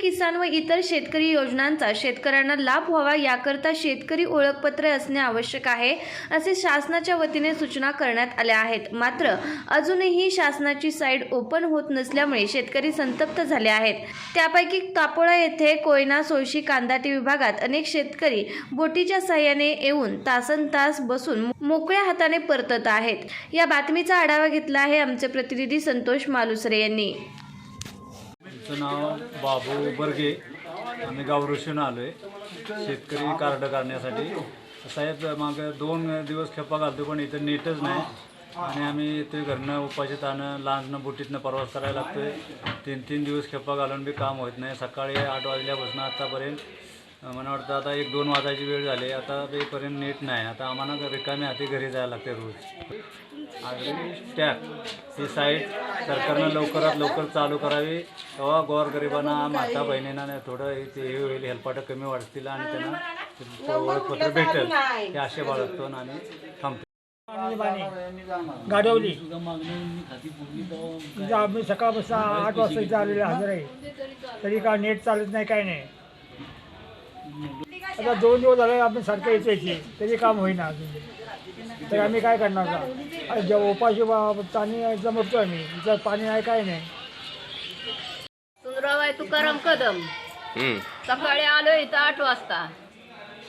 किसान व इतर शेतकरी योजनांचा शेतकऱ्यांना लाभ व्हावा याकरता शेतकरी ओळखपत्र असणे आवश्यक आहे असे शासनाच्या वतीने सूचना करण्यात आल्या आहेत. मात्र अजूनही शासनाची साईट ओपन होत नसल्यामुळे शेतकरी संतप्त झाले आहेत. त्यापैकी तापोळा येथे कोयना सोळशी कांदाटी विभागात अनेक शेतकरी बोटीच्या साह्याने येऊन तासन तास बसून मोकळ्या हाताने परतत आहेत. या बातमीचा आढावा घेतला आहे आमचे प्रतिनिधी संतोष मालुसरे यांनी. आमचं नाव बाबू बर्गे. आम्ही गावरुशीन आलो आहे शेतकरी कार्ड काढण्यासाठी. साहेब मग दोन दिवस खेपा घालतो पण इथं नेटच नाही. आणि आम्ही इथे घरनं उपाशी तानं लहाननं बुटीतनं प्रवास करायला लागतो आहे तीन तीन दिवस खेपा घालून बी काम होत नाही. सकाळी आठ वाजल्यापासून आत्तापर्यंत मला वाटतं आता एक दोन वाजायची वेळ झाली. आता तेपर्यंत नेट नाही. आता आम्हाला रिकामी हाती घरी जायला लागते रोज. आणि टॅप. ही साईट सरकारनं लवकरात लवकर चालू करावी. तेव्हा गोरगरिबांना माता बहिणींना थोडं हे ते हे होईल हेल्पाटं कमी वाढतील आणि त्यांना ओळखपत्र भेटेल. हे असे बाळगतो आणि थांबतो. गाडवली. तिथं आम्ही सकाळपासून आठ वाजता इथं आलेले हजर आहे. तरी का नेट चालत नाही काय नाही. आता दोन दिवस झाले आपण सारखं येतो तरी काम होईना अजून. तर आम्ही काय करणार आणि जेव्हा उपाशी पाणी जमवतो आम्ही. इथं पाणी नाही काय नाही. सुंदराबाई तुकाराम कदम. सकाळी आलो इथं आठ वाजता.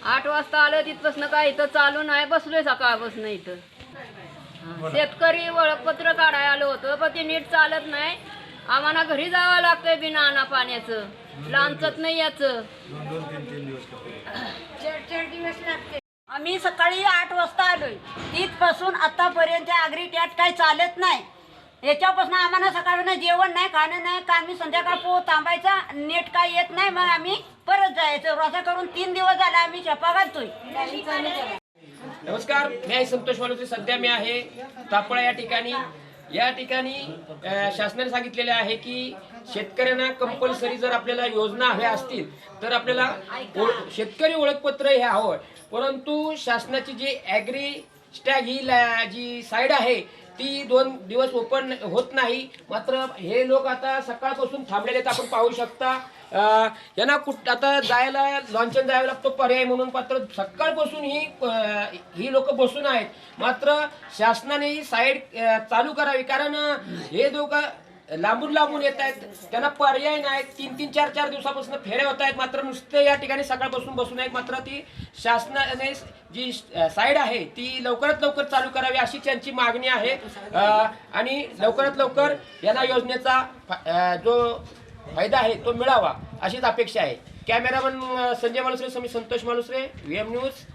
आठ वाजता आलो तिथपासून काय इथं चालू नाही बसलोय सकाळपासून इथं. हा. शेतकरी ओळखपत्र काढायला आलो होतो पण ते नीट चालत नाही. आम्हाला घरी जावं लागतंय बिना आणा पाण्याचं. लांचत नाही याचं. तीन तीन दिवस खेपा आम्ही सकाळी आठ वाजता आलोय. तिथपासून आतापर्यंत आगरी टॅट काही चालत नाही. याच्यापासून आम्हाला सकाळपासून जेवण नाही खाणं नाही का आम्ही संध्याकाळ पो थांबायचा नेट काय येत नाही मग आम्ही परत जायचं. असं करून तीन दिवस झाला आम्ही चपा घालतोय. नमस्कार मी आहे संतोष मालुसरे. सध्या मी आहे तापळा या ठिकाणी. या ठिकाणी शासनाने सांगितलेले आहे की शेतकऱ्यांना कंपल्सरी जर आपल्याला योजना हव्या असतील तर आपल्याला ओळ- शेतकरी ओळखपत्र हे हवं. परंतु शासनाची जी ॲग्री स्टॅग ही जी साईड आहे ती दोन दिवस ओपन होत नाही. मात्र हे लोक आता सकाळपासून थांबलेले आहेत. आपण पाहू शकता यांना कुठ आता जायला लॉन्चन जायला लागतो पर्याय म्हणून मात्र सकाळपासून ही ही लोक बसून आहेत. मात्र शासनाने ही साईड चालू करावी. कारण हे लोक लांबून लांबून येत आहेत. त्यांना पर्याय नाही. तीन तीन चार चार दिवसापासून फेऱ्या होत आहेत. मात्र नुसते या ठिकाणी सकाळपासून बसून आहेत. मात्र ती शासनाने जी साईड आहे ती लवकरात लवकर चालू करावी अशी त्यांची मागणी आहे. आणि लवकरात लवकर यांना योजनेचा जो फायदा आहे तो मिळावा अशीच अपेक्षा आहे. Cameraman Sanjay Malusare Sami Santosh Malusare V M news.